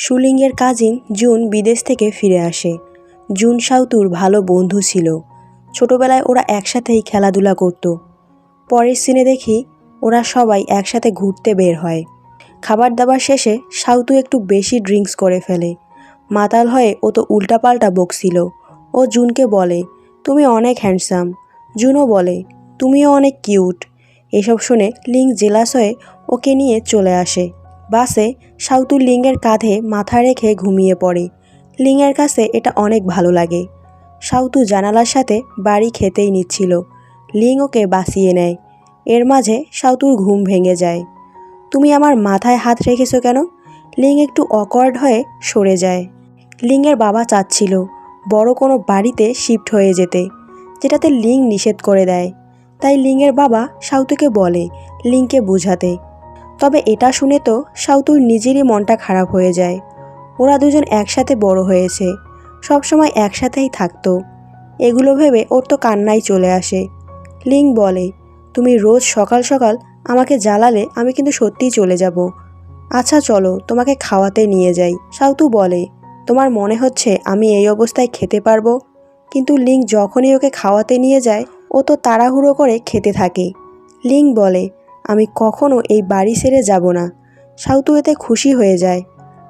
সুলিংয়ের cousin June বিদেশ থেকে ফিরে আসে। জুন সাউতুর ভালো বন্ধু ছিল। ছোটবেলায় ওরা একসাথেই খেলাধুলা করত। পরের সিনে দেখি ওরা সবাই একসাথে ঘুরতে বের হয়। খাবার দাবার শেষে সাউতু একটু বেশি ড্রিঙ্কস করে ফেলে। মাতাল হয়ে ও তো উল্টাপাল্টা বকছিল। ও জুনকে বলে, তুমি অনেক হ্যান্ডসাম। জুনও বলে, তুমিও অনেক কিউট। এসব শুনে লিং জেলাস হয়ে ওকে নিয়ে চলে আসে। বাসে সাউতু লিঙ্গের কাঁধে মাথা রেখে ঘুমিয়ে পড়ে। লিঙ্গের কাছে এটা অনেক ভালো লাগে। সাউতু জানালার সাথে বাড়ি খেতেই নিচ্ছিল। লিং ওকে বাঁচিয়ে নেয়। এর মাঝে সাউতুর ঘুম ভেঙে যায়। তুমি আমার মাথায় হাত রেখেছো কেন? লিং একটু অকওয়ার্ড হয়ে সরে যায়। লিংয়ের বাবা চাচ্ছিল বড় কোনো বাড়িতে শিফট হয়ে যেতে, যেটাতে লিং নিষেধ করে দেয়। তাই লিংয়ের বাবা সাউতুকে বলে লিংকে বোঝাতে। তবে এটা শুনে তো সাউতুর নিজেরই মনটা খারাপ হয়ে যায়। ওরা দুজন একসাথে বড় হয়েছে। সবসময় একসাথেই থাকতো। এগুলো ভেবে ওর তো কান্নাই চলে আসে। লিং বলে, তুমি রোজ সকাল সকাল আমাকে জ্বালালে আমি কিন্তু সত্যিই চলে যাব। আচ্ছা চলো, তোমাকে খাওয়াতে নিয়ে যাই। সাউতু বলে, তোমার মনে হচ্ছে আমি এই অবস্থায় খেতে পারব? কিন্তু লিং যখনই ওকে খাওয়াতে নিয়ে যায়, ও তো তাড়াহুড়ো করে খেতে থাকে। লিং বলে আমি কখনো এই বাড়ি ছেড়ে যাব না। সাউতু এতে খুশি হয়ে যায়।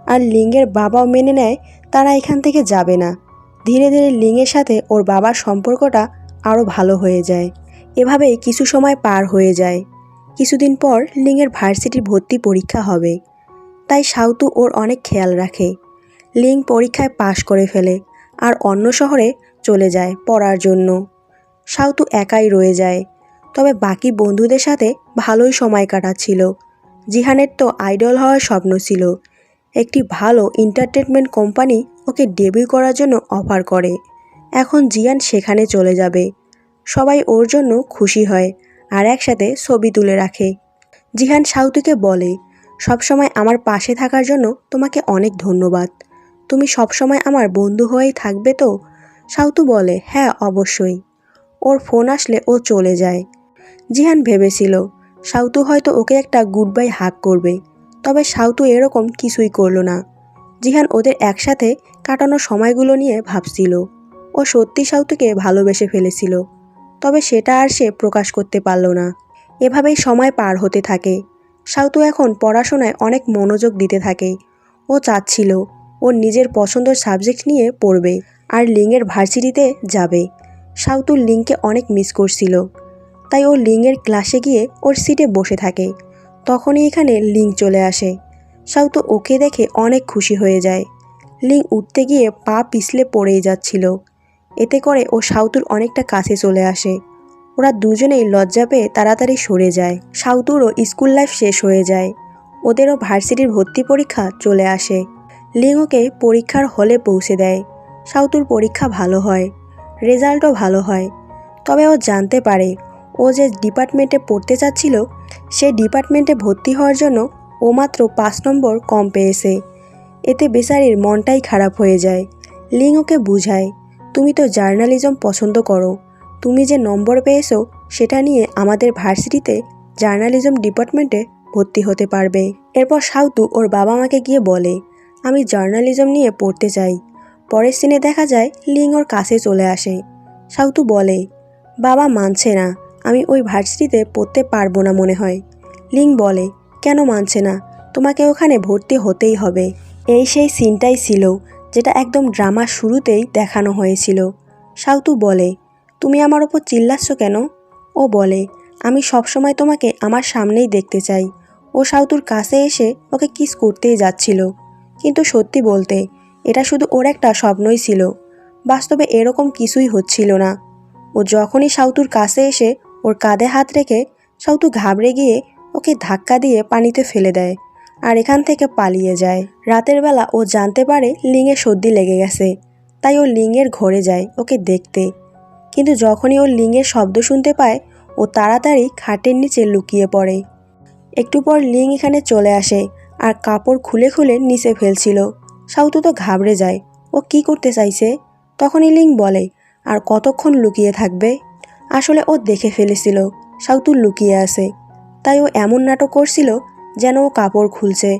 আর লিঙ্গের বাবাও মেনে নেয়, তারা এখান থেকে যাবে না। ধীরে ধীরে লিঙ্গের সাথে ওর বাবার সম্পর্কটা আরও ভালো হয়ে যায়। এভাবেই কিছু সময় পার হয়ে যায়। কিছুদিন পর লিঙ্গের ভার্সিটির ভর্তি পরীক্ষা হবে। তাই সাউতু ওর অনেক খেয়াল রাখে। লিং পরীক্ষায় পাশ করে ফেলে আর অন্য শহরে চলে যায় পড়ার জন্য। সাউতু একাই রয়ে যায়। তবে বাকি বন্ধুদের সাথে ভালোই সময় কাটাচ্ছিল। জিহানের তো আইডল হওয়ার স্বপ্ন ছিল। একটি ভালো এন্টারটেনমেন্ট কোম্পানি ওকে ডেবিউ করার জন্য অফার করে। এখন জিয়ান সেখানে চলে যাবে। সবাই ওর জন্য খুশি হয় আর একসাথে ছবি তুলে রাখে। জিহান সাউতুকে বলে, সবসময় আমার পাশে থাকার জন্য তোমাকে অনেক ধন্যবাদ। তুমি সবসময় আমার বন্ধু হয়েই থাকবে তো? সাউতু বলে হ্যাঁ অবশ্যই। ওর ফোন আসলে ও চলে যায়। জিহান ভেবেছিল, সাউতু হয়তো ওকে একটা গুড বাই হাক করবে, তবে সাউতু এরকম কিছুই করল না। জিহান ওদের একসাথে কাটানো সময়গুলো নিয়ে ভাবছিল। ও সত্যি সাউতুকে ভালোবেসে ফেলেছিল, তবে সেটা আর সে প্রকাশ করতে পারল না। এভাবেই সময় পার হতে থাকে। সাউতু এখন পড়াশোনায় অনেক মনোযোগ দিতে থাকে। ও চাচ্ছিল ও নিজের পছন্দের সাবজেক্ট নিয়ে পড়বে, আর লিংয়ের ভার্সিটিতে যাবে। সাউতু লিংকে অনেক মিস করছিল। তাই ও লিংয়ের ক্লাসে গিয়ে ওর সিটে বসে থাকে। তখনই এখানে লিং চলে আসে। সাউতু ওকে দেখে অনেক খুশি হয়ে যায়। লিং উঠতে গিয়ে পা পিছলে পড়েই যাচ্ছিল। এতে করে ও সাউতুর অনেকটা কাছে চলে আসে। ওরা দুজনেই লজ্জা পেয়ে তাড়াতাড়ি সরে যায়। সাউতুরও স্কুল লাইফ শেষ হয়ে যায়। ওদেরও ভার্সিটির ভর্তি পরীক্ষা চলে আসে। লিং ওকে পরীক্ষার হলে পৌঁছে দেয়। সাউতুর পরীক্ষা ভালো হয়। রেজাল্টও ভালো হয়। তবে ও জানতে পারে ও যে ডিপার্টমেন্টে পড়তে চাচ্ছিল, সে ডিপার্টমেন্টে ভর্তি হওয়ার জন্য ও মাত্র পাঁচ নম্বর কম পেয়েছে। এতে বেচারির মনটাই খারাপ হয়ে যায়। লিং ওকে বুঝায়, তুমি তো জার্নালিজম পছন্দ করো। তুমি যে নম্বর পেয়েছ, সেটা নিয়ে আমাদের ভার্সিটিতে জার্নালিজম ডিপার্টমেন্টে ভর্তি হতে পারবে। এরপর সাউতু ওর বাবা মাকে গিয়ে বলে, আমি জার্নালিজম নিয়ে পড়তে চাই। পরের সিনে দেখা যায়, লিং ওর কাছে চলে আসে। সাউতু বলে, বাবা মানছে না। আমি ওই ভার্সিটিতে পড়তে পারব না মনে হয়। লিং বলে, কেন মানছে না? তোমাকে ওখানে ভর্তি হতেই হবে। এই সেই সিনটাই ছিল, যেটা একদম ড্রামার শুরুতেই দেখানো হয়েছিল। সাউতু বলে, তুমি আমার ওপর চিল্লাচ্ছ কেন? ও বলে, আমি সবসময় তোমাকে আমার সামনেই দেখতে চাই। ও সাউতুর কাছে এসে ওকে কিস করতেই যাচ্ছিল। কিন্তু সত্যি বলতে, এটা শুধু ওর একটা স্বপ্নই ছিল। বাস্তবে এরকম কিছুই হচ্ছিল না। ও যখনই সাউতুর কাছে এসে ওর কাঁধে হাত রেখে সাউতু ঘাবড়ে গিয়ে ওকে ধাক্কা দিয়ে পানিতে ফেলে দেয় আর এখান থেকে পালিয়ে যায়। রাতের বেলা ও জানতে পারে লিংয়ে সর্দি লেগে গেছে, তাই ও লিংয়ের ঘরে যায় ওকে দেখতে। কিন্তু যখনই ও লিংয়ের শব্দ শুনতে পায়, ও তাড়াতাড়ি খাটের নিচে লুকিয়ে পড়ে। একটু পর লিং এখানে চলে আসে আর কাপড় খুলে খুলে নিচে ফেলছিল। সাউতু তো ঘাবড়ে যায়, ও কি করতে চাইছে? তখনই লিং বলে, আর কতক্ষণ লুকিয়ে থাকবে? আসলে ও দেখে ফেলেছিল সাউতু লুকিয়ে আছে। তাই ও এমন নাটক করছিল যেন ও কাপড় খুলছে।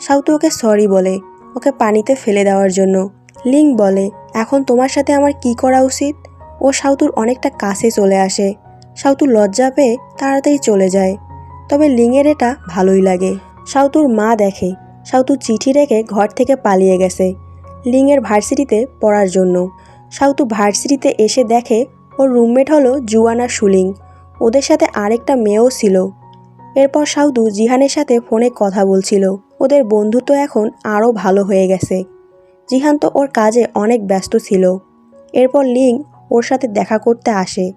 সাউতু ওকে সরি বলে, ওকে পানিতে ফেলে দেওয়ার জন্য। লিং বলে, এখন তোমার সাথে আমার কি করা উচিত? ও সাউতুর অনেকটা কাছে চলে আসে। সাউতু লজ্জা পেয়ে তাড়াতাড়ি চলে যায়। তবে লিংয়ের এটা ভালোই লাগে। সাউতুর মা দেখে, সাউতু চিঠি রেখে ঘর থেকে পালিয়ে গেছে, লিংয়ের ভার্সিটিতে পড়ার জন্য। সাউতু ভার্সিটিতে এসে দেখে ওর রুমমেট হলো জুয়ানা শুলিং ওদের সাথে আরেকটা মেয়েও ছিল। এরপর সাউদু জিহানের সাথে ফোনে কথা বলছিল। ওদের বন্ধুত্ব এখন আরও ভালো হয়ে গেছে। জিহান তো ওর কাজে অনেক ব্যস্ত ছিল। এরপর লিং ওর সাথে দেখা করতে আসে।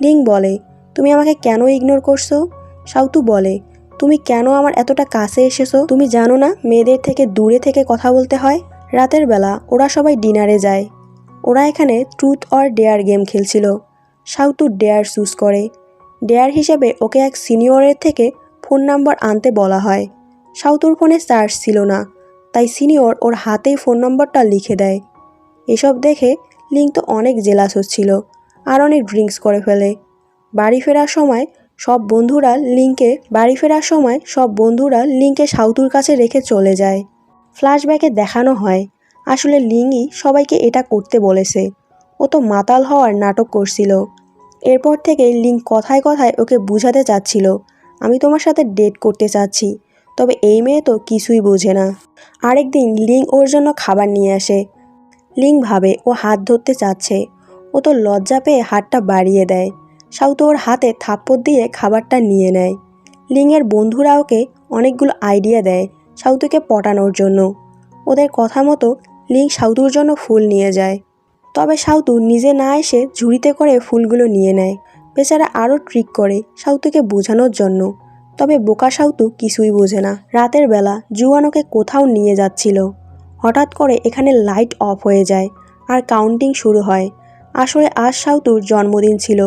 লিং বলে, তুমি আমাকে কেন ইগনোর করছ? সাউতু বলে, তুমি কেন আমার এতটা কাছে এসেছ? তুমি জানো না মেয়েদের থেকে দূরে থেকে কথা বলতে হয়? রাতের বেলা ওরা সবাই ডিনারে যায়। ওরা এখানে ট্রুথ অর ডেয়ার গেম খেলছিল। সাউতু ডেয়ার চুজ করে। ডেয়ার হিসেবে ওকে এক সিনিয়রের থেকে ফোন নাম্বার আনতে বলা হয়। সাউতুর ফোনে চার্জ ছিল না, তাই সিনিয়র ওর হাতেই ফোন নম্বরটা লিখে দেয়। এসব দেখে লিঙ্ক তো অনেক জেলাস হচ্ছিল, আর অনেক ড্রিঙ্কস করে ফেলে। বাড়ি ফেরার সময় সব বন্ধুরা লিঙ্কে বাড়ি ফেরার সময় সব বন্ধুরা লিঙ্কে সাউতুর কাছে রেখে চলে যায়। ফ্ল্যাশব্যাকে দেখানো হয় আসলে লিঙ্গই সবাইকে এটা করতে বলেছে। ও তো মাতাল হওয়ার নাটক করছিল। এরপর থেকে লিঙ্ক কথায় কথায় ওকে বুঝাতে চাচ্ছিল। আমি তোমার সাথে ডেট করতে চাচ্ছি, তবে এই মেয়ে তো কিছুই বোঝে না। আরেকদিন লিং ওর জন্য খাবার নিয়ে আসে। লিং ভাবে ও হাত ধরতে চাচ্ছে। ও তো লজ্জা পেয়ে হাতটা বাড়িয়ে দেয়। সাউতো ওর হাতে থাপ্পড় দিয়ে খাবারটা নিয়ে নেয়। লিংয়ের বন্ধুরা ওকে অনেকগুলো আইডিয়া দেয় সাউতুকে পটানোর জন্য। ওদের কথা মতো লিং সাউতুর জন্য ফুল নিয়ে যায়। তবে সাউতু নিজে না এসে ঝুড়িতে করে ফুলগুলো নিয়ে নেয়। বেচারা আরও ট্রিক করে সাউতুকে বোঝানোর জন্য। তবে বোকা সাউতু কিছুই বোঝে না। রাতের বেলা জুয়ানোকে কোথাও নিয়ে যাচ্ছিল। হঠাৎ করে এখানে লাইট অফ হয়ে যায় আর কাউন্টিং শুরু হয়। আসলে আজ সাউতুর জন্মদিন ছিল।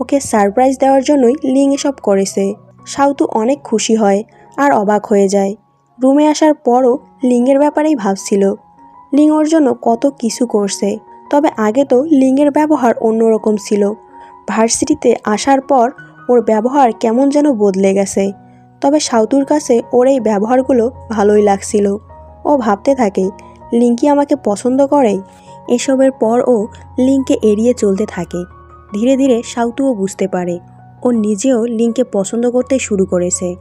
ওকে সারপ্রাইজ দেওয়ার জন্যই লিং এসব করেছে। সাউতু অনেক খুশি হয় আর অবাক হয়ে যায়। রুমে আসার পরও লিঙ্গের ব্যাপারেই ভাবছিল। লিং ওর জন্য কত কিছু করছে। তবে আগে তো লিঙ্গের ব্যবহার অন্যরকম ছিল। ভার্সিটিতে আসার পর ওর ব্যবহার কেমন যেন বদলে গেছে। তবে সাউতুর কাছে ওর এই ব্যবহারগুলো ভালোই লাগছিল। ও ভাবতে থাকে লিঙ্কি আমাকে পছন্দ করে? এসবের পর ও লিঙ্ককে এড়িয়ে চলতে থাকে। ধীরে ধীরে সাউতুও বুঝতে পারে, ও নিজেও লিঙ্ককে পছন্দ করতে শুরু করেছে।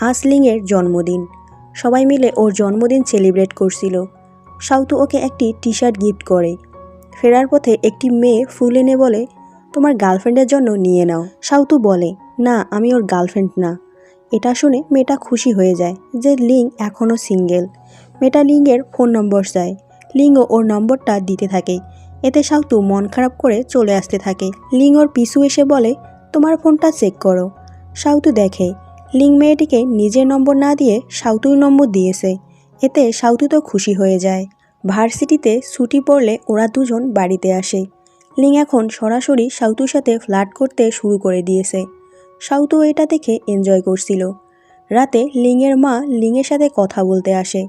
আজ লিংয়ের জন্মদিন। সবাই মিলে ওর জন্মদিন সেলিব্রেট করছিল। সাউতু ওকে একটি টি শার্ট গিফট করে। ফেরার পথে একটি মেয়ে ফুল এনে বলে, তোমার গার্লফ্রেন্ডের জন্য নিয়ে নাও। সাউতু বলে, না, আমি ওর গার্লফ্রেন্ড না। এটা শুনে মেয়েটা খুশি হয়ে যায় যে লিং এখনও সিঙ্গেল। মেয়েটা লিঙ্গের ফোন নম্বর চায়। লিঙ্গও ওর নম্বরটা দিতে থাকে। এতে সাউতু মন খারাপ করে চলে আসতে থাকে। লিং ওর পিছু এসে বলে, তোমার ফোনটা চেক করো। সাউতু দেখে, লিং মেয়েটিকে নিজের নম্বর না দিয়ে সাউতুর নম্বর দিয়েছে। এতে সাউতু তো খুশি হয়ে যায়। ভার্সিটিতে ছুটি পড়লে ওরা দুজন বাড়িতে আসে। লিং এখন সরাসরি সাউতুর সাথে ফ্লার্ট করতে শুরু করে দিয়েছে। সাউতু এটা দেখে এনজয় করছিল। রাতে লিংয়ের মা লিংয়ের সাথে কথা বলতে আসে।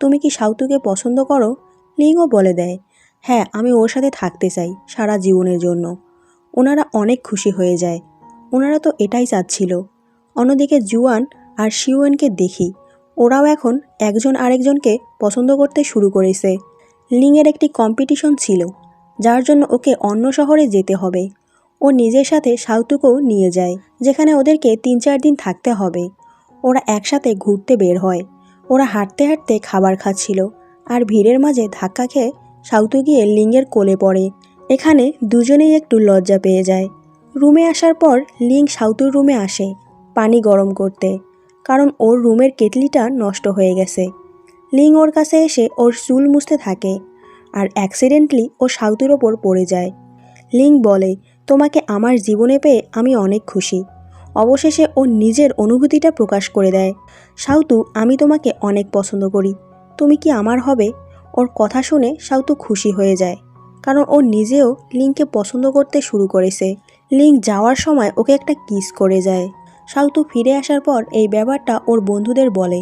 তুমি কি সাউতুকে পছন্দ করো? লিংও বলে দেয়। হ্যাঁ আমি ওর সাথে থাকতে চাই সারা জীবনের জন্য। ওনারা অনেক খুশি হয়ে যায়। ওনারা তো এটাই চাচ্ছিল। অন্যদিকে জুয়ান আর শিওয়ানকে দেখি। ওরাও এখন একজন আরেকজনকে পছন্দ করতে শুরু করেছে। লিংয়ের একটি কম্পিটিশন ছিল, যার জন্য ওকে অন্য শহরে যেতে হবে। ও নিজের সাথে সাউতুকেও নিয়ে যায়, যেখানে ওদেরকে তিন চার দিন থাকতে হবে। ওরা একসাথে ঘুরতে বের হয়। ওরা হাঁটতে হাঁটতে খাবার খাচ্ছিল আর ভিড়ের মাঝে ধাক্কা খেয়ে সাউতু গিয়ে লিঙ্গের কোলে পড়ে। এখানে দুজনেই একটু লজ্জা পেয়ে যায়। রুমে আসার পর লিং সাউতুর রুমে আসে পানি গরম করতে। কারণ ওর রুমের কেটলিটা নষ্ট হয়ে গেছে। লিং ওর কাছে এসে ওর চুল মুছতে থাকে আর অ্যাক্সিডেন্টলি ও সাউতুর ওপর পড়ে যায়। লিং বলে, তোমাকে আমার জীবনে পেয়ে আমি অনেক খুশি। অবশেষে ও নিজের অনুভূতিটা প্রকাশ করে দেয়। সাউতু, আমি তোমাকে অনেক পছন্দ করি। তুমি কি আমার হবে? ওর কথা শুনে সাউতু খুশি হয়ে যায়, কারণ ও নিজেও লিংকে পছন্দ করতে শুরু করেছে। লিং যাওয়ার সময় ওকে একটা কিস করে যায়। সাউতু ফিরে আসার পর এই ব্যাপারটা ওর বন্ধুদের বলে।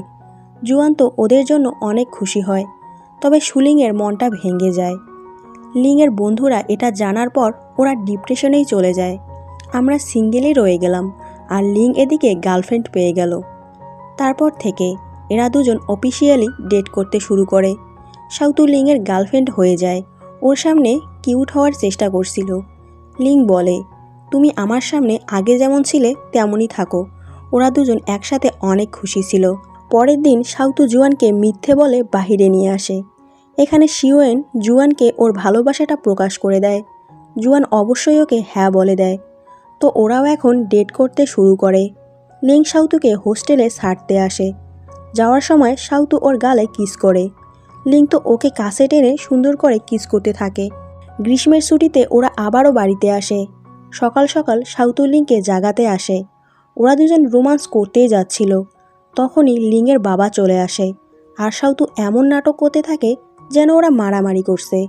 জুয়ান তো ওদের জন্য অনেক খুশি হয়, তবে সুলিংয়ের মনটা ভেঙে যায়। লিংয়ের বন্ধুরা এটা জানার পর ওরা ডিপ্রেশনেই চলে যায়। আমরা সিঙ্গেলই রয়ে গেলাম আর লিং এদিকে গার্লফ্রেন্ড পেয়ে গেল। তারপর থেকে এরা দুজন অফিসিয়ালি ডেট করতে শুরু করে। সাউতু লিংয়ের গার্লফ্রেন্ড হয়ে যায়। ওর সামনে কিউট হওয়ার চেষ্টা করছিল। লিং বলে তুমি আমার সামনে আগে যেমন ছিলে, তেমনই থাকো। ওরা দুজন একসাথে অনেক খুশি ছিল। পরের দিন সাউতু জুয়ানকে মিথ্যে বলে বাহিরে নিয়ে আসে। এখানে শিওয়েন জুয়ানকে ওর ভালোবাসাটা প্রকাশ করে দেয়। জুয়ান অবশ্যই ওকে হ্যাঁ বলে দেয়। তো ওরাও এখন ডেট করতে শুরু করে। লিং সাউতুকে হোস্টেলে ছাড়তে আসে। যাওয়ার সময় সাউতু ওর গালে কিস করে। লিং তো ওকে কাছে টেনে সুন্দর করে কিস করতে থাকে। গ্রীষ্মের ছুটিতে ওরা আবারও বাড়িতে আসে। সকাল সকাল লিংকে জাগাতে আসে। ওরা দুজন রোমান্স করতেই যাচ্ছিল। তখনই লিংয়ের বাবা চলে আসে। আর সাউতু এমন নাটক করতে থাকে যেন ওরা মারামারি করছে।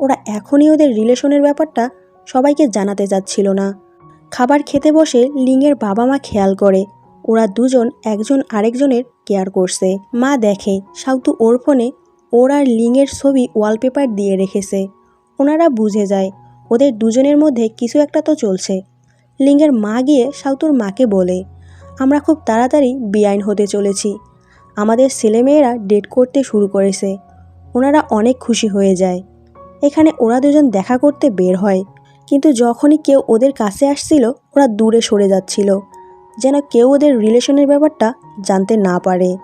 ওরা এখনই ওদের রিলেশনের ব্যাপারটা সবাইকে জানাতে যাচ্ছিল না। খাবার খেতে বসে লিংয়ের বাবা মা খেয়াল করে। ওরা দুজন একজন আরেকজনের কেয়ার করছে। মা দেখে সাউতু ওর ফোনে ওর আর লিংয়ের ছবি ওয়ালপেপার দিয়ে রেখেছে। ওনারা বুঝে যায় ওদের দুজনের মধ্যে কিছু একটা তো চলছে। লিঙ্গের মা গিয়ে সাউতুর মাকে বলে, আমরা খুব তাড়াতাড়ি বেআইন হতে চলেছি। আমাদের ছেলেমেয়েরা ডেট করতে শুরু করেছে। ওনারা অনেক খুশি হয়ে যায়। এখানে ওরা দুজন দেখা করতে বের হয়। কিন্তু যখনই কেউ ওদের কাছে আসছিল, ওরা দূরে সরে যাচ্ছিল। যেন কেউ ওদের রিলেশনের ব্যাপারটা জানতে না পারে।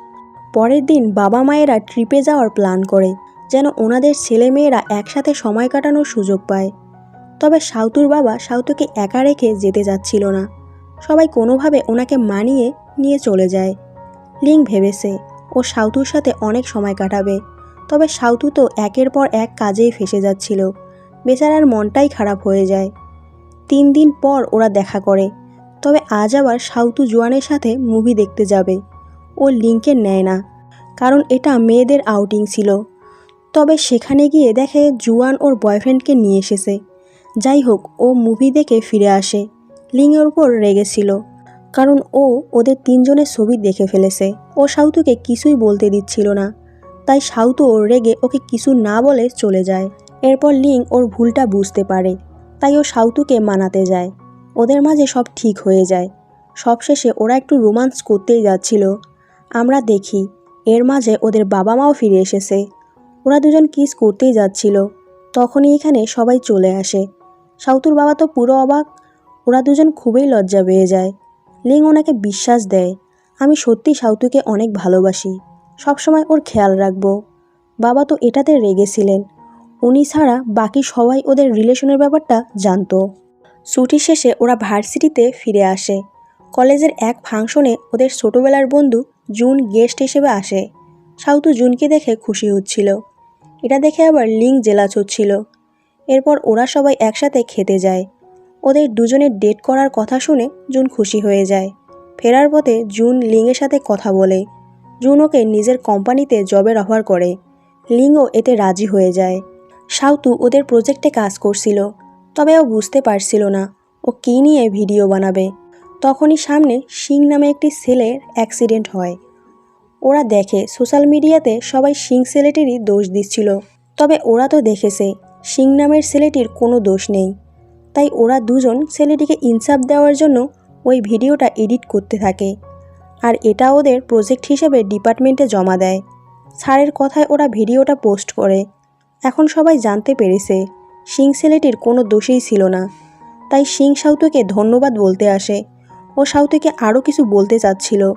পরের দিন বাবা মায়েরা ট্রিপে যাওয়ার প্ল্যান করে, যেন ওনাদের ছেলেমেয়েরা একসাথে সময় কাটানোর সুযোগ পায়। তবে সাউতুর বাবা সাউতুকে একা রেখে যেতে যাচ্ছিল না। সবাই কোনোভাবে ওনাকে মানিয়ে নিয়ে চলে যায়। লিং ভেবেছে, ও সাউতুর সাথে অনেক সময় কাটাবে। তবে সাউতু তো একের পর এক কাজেই ফেসে যাচ্ছিল। বেচারার মনটাই খারাপ হয়ে যায়। তিন দিন পর ওরা দেখা করে। তবে আজ আবার সাউতু জোয়ানের সাথে মুভি দেখতে যাবে। ও লিঙ্কে নেয় না, কারণ এটা মেয়েদের আউটিং ছিল। তবে সেখানে গিয়ে দেখে জুয়ান ওর বয়ফ্রেন্ডকে নিয়ে এসেছে। যাই হোক, ও মুভি দেখে ফিরে আসে। লিংয়ের উপর রেগেছিল কারণ ও ওদের তিনজনের ছবি দেখে ফেলেছে। ও সাউতুকে কিছুই বলতে দিচ্ছিল না, তাই সাউতু ওর রেগে ওকে কিছু না বলে চলে যায়। এরপর লিং ওর ভুলটা বুঝতে পারে, তাই ও সাউতুকে মানাতে যায়। ওদের মাঝে সব ঠিক হয়ে যায়। সবশেষে ওরা একটু রোমান্স করতেই যাচ্ছিল। আমরা দেখি, এর মাঝে ওদের বাবা মাও ফিরে এসেছে। ওরা দুজন কিস করতেই যাচ্ছিল। তখনই এখানে সবাই চলে আসে। সাউতুর বাবা তো পুরো অবাক। ওরা দুজন খুবই লজ্জা পেয়ে যায়। লিং ওনাকে বিশ্বাস দেয়। আমি সত্যি সাউতুকে অনেক ভালোবাসি। সবসময় ওর খেয়াল রাখব। বাবা তো এটাতে রেগেছিলেন উনি ছাড়া বাকি সবাই ওদের রিলেশনের ব্যাপারটা জানতো। ছুটি শেষে ওরা ভার্সিটিতে ফিরে আসে। কলেজের এক ফাংশনে ওদের ছোটোবেলার বন্ধু জুন গেস্ট হিসেবে আসে। সাউতু জুনকে দেখে খুশি হচ্ছিল। এটা দেখে আবার লিং জেলাচ হচ্ছিল। এরপর ওরা সবাই একসাথে খেতে যায়। ওদের দুজনের ডেট করার কথা শুনে জুন খুশি হয়ে যায়। ফেরার পথে জুন লিংয়ের সাথে কথা বলে। জুন ওকে নিজের কোম্পানিতে জবের অফার করে। লিংও এতে রাজি হয়ে যায়। সাউতু ওদের প্রজেক্টে কাজ করছিল, তবে ও বুঝতে পারছিল না ও কী নিয়ে ভিডিও বানাবে। তখনই সামনে সিং নামে একটি ছেলের অ্যাক্সিডেন্ট হয়। ওরা দেখে সোশ্যাল মিডিয়াতে সবাই সিং ছেলেটিরই দোষ দিচ্ছিল, তবে ওরা তো দেখেছে সিং নামের ছেলেটির কোনো দোষ নেই। তাই ওরা দুজন ছেলেটিকে ইনসাফ দেওয়ার জন্য ওই ভিডিওটা এডিট করতে থাকে। আর এটা ওদের প্রজেক্ট হিসেবে ডিপার্টমেন্টে জমা দেয়। স্যারের কথায় ওরা ভিডিওটা পোস্ট করে। এখন সবাই জানতে পেরেছে সিং ছেলেটির কোনো দোষেই ছিল না। তাই সিং সাউতুকে ধন্যবাদ বলতে আসে। ও সাউতুকে আরও কিছু বলতে চাচ্ছিল।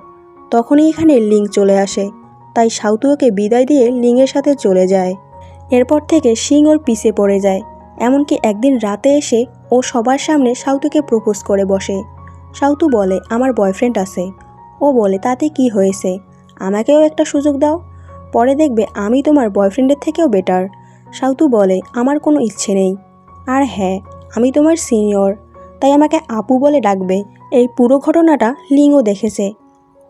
তখনই এখানে লিং চলে আসে। তাই সাউতু ওকে বিদায় দিয়ে লিংয়ের সাথে চলে যায়। এরপর থেকে সিং ওর পিছে পড়ে যায়। এমনকি একদিন রাতে এসে ও সবার সামনে সাউতুকে প্রপোজ করে বসে। সাউতু বলে, আমার বয়ফ্রেন্ড আছে। ও বলে, তাতে কি হয়েছে? আমাকেও একটা সুযোগ দাও। পরে দেখবে আমি তোমার বয়ফ্রেন্ডের থেকেও বেটার সাউতু বলে, আমার কোনো ইচ্ছে নেই। আর হ্যাঁ আমি তোমার সিনিয়র তাই আমাকে আপু বলে ডাকবে। এই পুরো ঘটনাটা লিঙ্গও দেখেছে।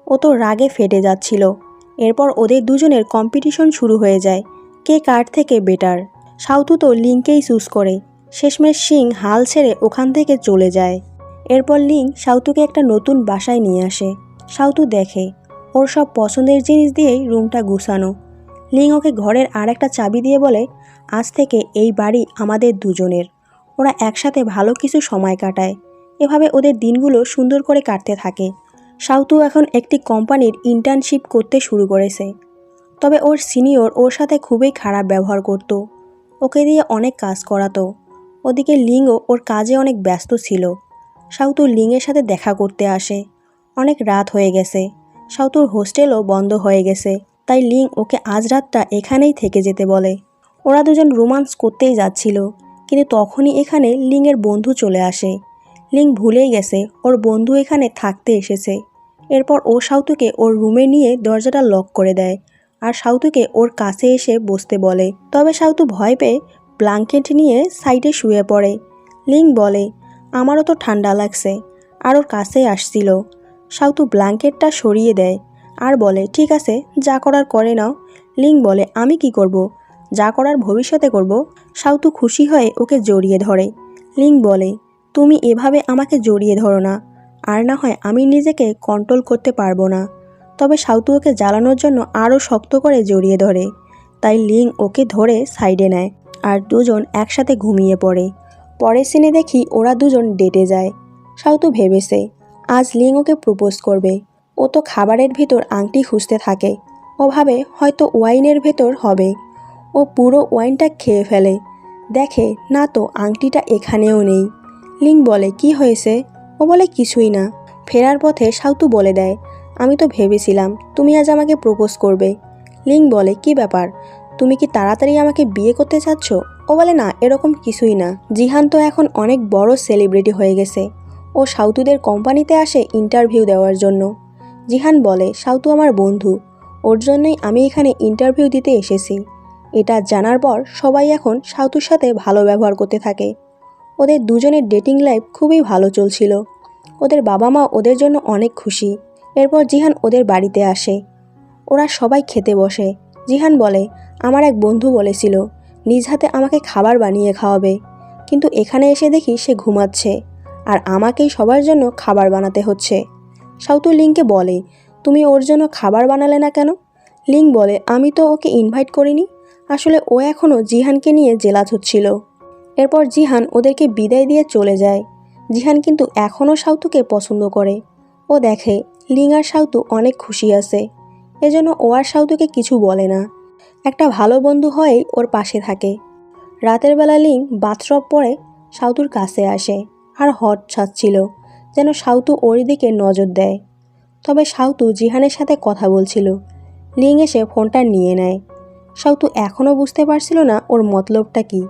ও তো রাগে ফেটে যাচ্ছিল। এরপর ওদের দুজনের কম্পিটিশন শুরু হয়ে যায়। কে কার থেকে বেটার সাউথু তো লিংকেই চুজ করে। শেষমেশ সিং হাল ছেড়ে ওখান থেকে চলে যায়। এরপর লিং সাউতুকে একটা নতুন বাসায় নিয়ে আসে। সাউতু দেখে, ওর সব পছন্দের জিনিস দিয়েই রুমটা গুছানো। লিং ওকে ঘরের আর একটা চাবি দিয়ে বলে, আজ থেকে এই বাড়ি আমাদের দুজনের। ওরা একসাথে ভালো কিছু সময় কাটায়। এভাবে ওদের দিনগুলো সুন্দর করে কাটতে থাকে। সাউতু এখন একটি কোম্পানির ইন্টার্নশিপ করতে শুরু করেছে। তবে ওর সিনিয়র ওর সাথে খুবই খারাপ ব্যবহার করত। ওকে দিয়ে অনেক কাজ করাতো। ওদিকে লিঙ্গও ওর কাজে অনেক ব্যস্ত ছিল। সাউতুর লিঙ্গের সাথে দেখা করতে আসে। অনেক রাত হয়ে গেছে। সাউতুর হোস্টেলও বন্ধ হয়ে গেছে। তাই লিং ওকে আজ রাতটা এখানেই থেকে যেতে বলে। ওরা দুজন রোমান্স করতেই যাচ্ছিল। কিন্তু তখনই এখানে লিংয়ের বন্ধু চলে আসে। লিং ভুলেই গেছে ওর বন্ধু এখানে থাকতে এসেছে। এরপর ও সাউতুকে ওর রুমে নিয়ে দরজাটা লক করে দেয়। আর সাউতুকে ওর কাছে এসে বসতে বলে। তবে সাউতু ভয় পেয়ে ব্ল্যাঙ্কেট নিয়ে সাইডে শুয়ে পড়ে। লিং বলে, আমারও তো ঠান্ডা লাগছে। আর ওর কাছে আসছিল। সাউতু ব্ল্যাঙ্কেটটা সরিয়ে দেয় আর বলে, ঠিক আছে, যা করার করে নাও। লিং বলে, আমি কি করব। যা করার ভবিষ্যতে করব। সাউতু খুশি হয়ে ওকে জড়িয়ে ধরে। লিং বলে, তুমি এভাবে আমাকে জড়িয়ে ধরো না। আর না হয় আমি নিজেকে কন্ট্রোল করতে পারব না। তবে সাউতু ওকে জ্বালানোর জন্য আরও শক্ত করে জড়িয়ে ধরে। তাই লিং ওকে ধরে সাইডে নেয় আর দুজন একসাথে ঘুমিয়ে পড়ে। পরের সিনে দেখি ওরা দুজন ডেটে যায়। সাউতু ভেবেছে, আজ লিং ওকে প্রপোজ করবে। ও তো খাবারের ভেতর আংটি খুঁজতে থাকে। ও ভাবে হয়তো ওয়াইনের ভেতর হবে। ও পুরো ওয়াইনটা খেয়ে ফেলে। দেখে, না তো, আংটিটা এখানেও নেই। লিং বলে, কি হয়েছে? ও বলে, কিছুই না। ফেরার পথে সাউতু বলে দেয় আমি তো ভেবেছিলাম তুমি আজ আমাকে প্রপোজ করবে। লিং বলে, কি ব্যাপার? তুমি কি তাড়াতাড়ি আমাকে বিয়ে করতে চাচ্ছ? ও বলে, না, এরকম কিছুই না। জিহান তো এখন অনেক বড় সেলিব্রিটি হয়ে গেছে। ও সাউতুদের কোম্পানিতে আসে ইন্টারভিউ দেওয়ার জন্য। জিহান বলে, সাউতু আমার বন্ধু। ওর জন্যই আমি এখানে ইন্টারভিউ দিতে এসেছি। এটা জানার পর সবাই এখন সাউতুর সাথে ভালো ব্যবহার করতে থাকে। ওদের দুজনের ডেটিং লাইফ খুবই ভালো চলছিল। ওদের বাবা মা ওদের জন্য অনেক খুশি। এরপর জিহান ওদের বাড়িতে আসে। ওরা সবাই খেতে বসে। জিহান বলে, আমার এক বন্ধু বলেছিল, নিজ হাতে আমাকে খাবার বানিয়ে খাওয়াবে। কিন্তু এখানে এসে দেখি সে ঘুমাচ্ছে আর আমাকেই সবার জন্য খাবার বানাতে হচ্ছে। সাউতু লিংকে বলে, তুমি ওর জন্য খাবার বানালে না কেন? লিং বলে, আমি তো ওকে ইনভাইট করিনি। আসলে ও এখনও জিহানকে নিয়ে জেলাত হচ্ছিল। এরপর জিহান ওদেরকে বিদায় দিয়ে চলে যায়। জিহান কিন্তু এখনও সাউতুকে পছন্দ করে। ও দেখে লিং আর সাউতু অনেক খুশি আছে। এজন্য ও আর সাউতুকে কিছু বলে না। একটা ভালো বন্ধু হয়েই ওর পাশে থাকে। রাতের বেলা লিং বাথরব পরে সাউতুর কাছে আসে আর হট ছাড়ছিল যেন সাউতু ওর দিকে নজর দেয়। তবে সাউতু জিহানের সাথে কথা বলছিল। লিং এসে ফোনটা নিয়ে নেয়। সাউতু এখনও বুঝতে পারছিল না ওর মতলবটা কি।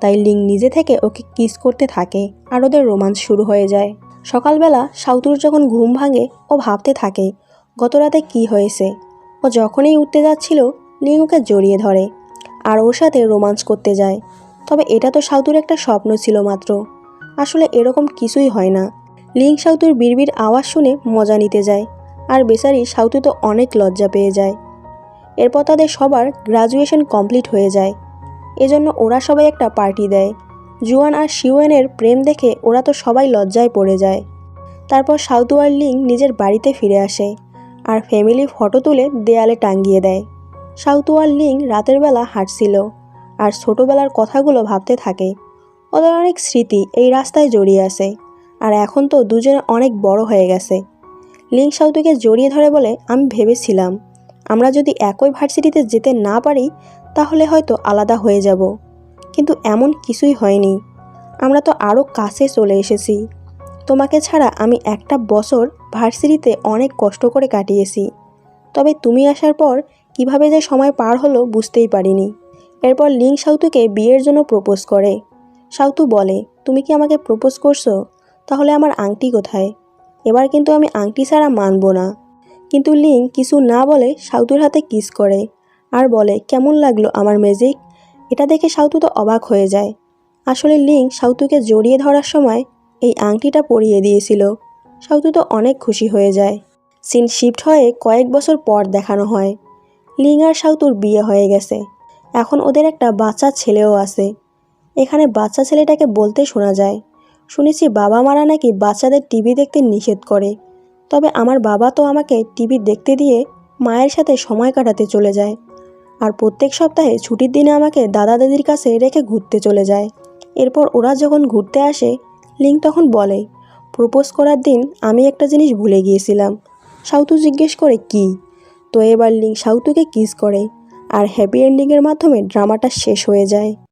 তাই লিং নিজে থেকে ওকে কিস করতে থাকে আর ওদের রোমান্স শুরু হয়ে যায়। সকালবেলা সাউতুর যখন ঘুম ভাঙে, ও ভাবতে থাকে গত রাতে কী হয়েছে? ও যখনই উঠতে যাচ্ছিল লিং ওকে জড়িয়ে ধরে, আর ওর সাথে রোমান্স করতে যায়। তবে এটা তো সাউতুর একটা স্বপ্ন ছিল মাত্র। আসলে এরকম কিছুই হয় না। লিং সাউতুর বিড়বির আওয়াজ শুনে মজা নিতে যায়, আর বেচারি সাউতু তো অনেক লজ্জা পেয়ে যায়। এরপর তাদের সবার গ্রাজুয়েশন কমপ্লিট হয়ে যায়। এজন্য ওরা সবাই একটা পার্টি দেয়। জুয়ান আর শিওয়েনের প্রেম দেখে ওরা তো সবাই লজ্জায় পড়ে যায়। তারপর সাউতু আর লিং নিজের বাড়িতে ফিরে আসে আর ফ্যামিলি ফটো তুলে দেয়ালে টাঙ্গিয়ে দেয়। সাউতু আর লিং রাতের বেলা হাঁটছিল আর ছোটোবেলার কথাগুলো ভাবতে থাকে। ওদের অনেক স্মৃতি এই রাস্তায় জড়িয়ে আছে আর এখন তো দুজনে অনেক বড় হয়ে গেছে। লিং সাউতুকে জড়িয়ে ধরে বলে, আমি ভেবেছিলাম আমরা যদি একই ভার্সিটিতে যেতে না পারি তাহলে হয়তো আলাদা হয়ে যাব। কিন্তু এমন কিছুই হয়নি। আমরা তো আরও কাছে চলে এসেছি। তোমাকে ছাড়া আমি একটা বছর ভার্সিটিতে অনেক কষ্ট করে কাটিয়েছি। তবে তুমি আসার পর কীভাবে যে সময় পার হলো বুঝতেই পারিনি। এরপর লিং সাউতুকে বিয়ের জন্য প্রপোজ করে। সাউতু বলে, তুমি কি আমাকে প্রপোজ করছ? তাহলে আমার আংটি কোথায়? এবার কিন্তু আমি আংটি ছাড়া মানব না। কিন্তু লিং কিছু না বলে সাউতুর হাতে কিস করে। আর বলে, কেমন লাগল আমার ম্যাজিক? এটা দেখে সাউতু তো অবাক হয়ে যায়। আসলে লিং সাউতুকে জড়িয়ে ধরার সময় এই আংটিটা পরিয়ে দিয়েছিল। সাউতু তো অনেক খুশি হয়ে যায়। সিন শিফট হয়ে কয়েক বছর পর দেখানো হয়। লিং আর সাউতুর বিয়ে হয়ে গেছে। এখন ওদের একটা বাচ্চা ছেলেও আছে। এখানে বাচ্চা ছেলেটাকে বলতে শোনা যায়, শুনেছি বাবা মারা নাকি বাচ্চাদের টিভি দেখতে নিষেধ করে। তবে আমার বাবা তো আমাকে টিভি দেখতে দিয়ে মায়ের সাথে সময় কাটাতে চলে যায়। আর প্রত্যেক সপ্তাহে ছুটির দিনে আমাকে দাদা দাদির কাছে রেখে ঘুরতে চলে যায়। এরপর ওরা যখন ঘুরতে আসে, লিঙ্ক তখন বলে, প্রপোজ করার দিন আমি একটা জিনিস ভুলে গিয়েছিলাম। সাউতু জিজ্ঞেস করে, কি? তো এবার লিঙ্ক সাউতুকে কিস করে, আর হ্যাপি এন্ডিংয়ের মাধ্যমে ড্রামাটা শেষ হয়ে যায়।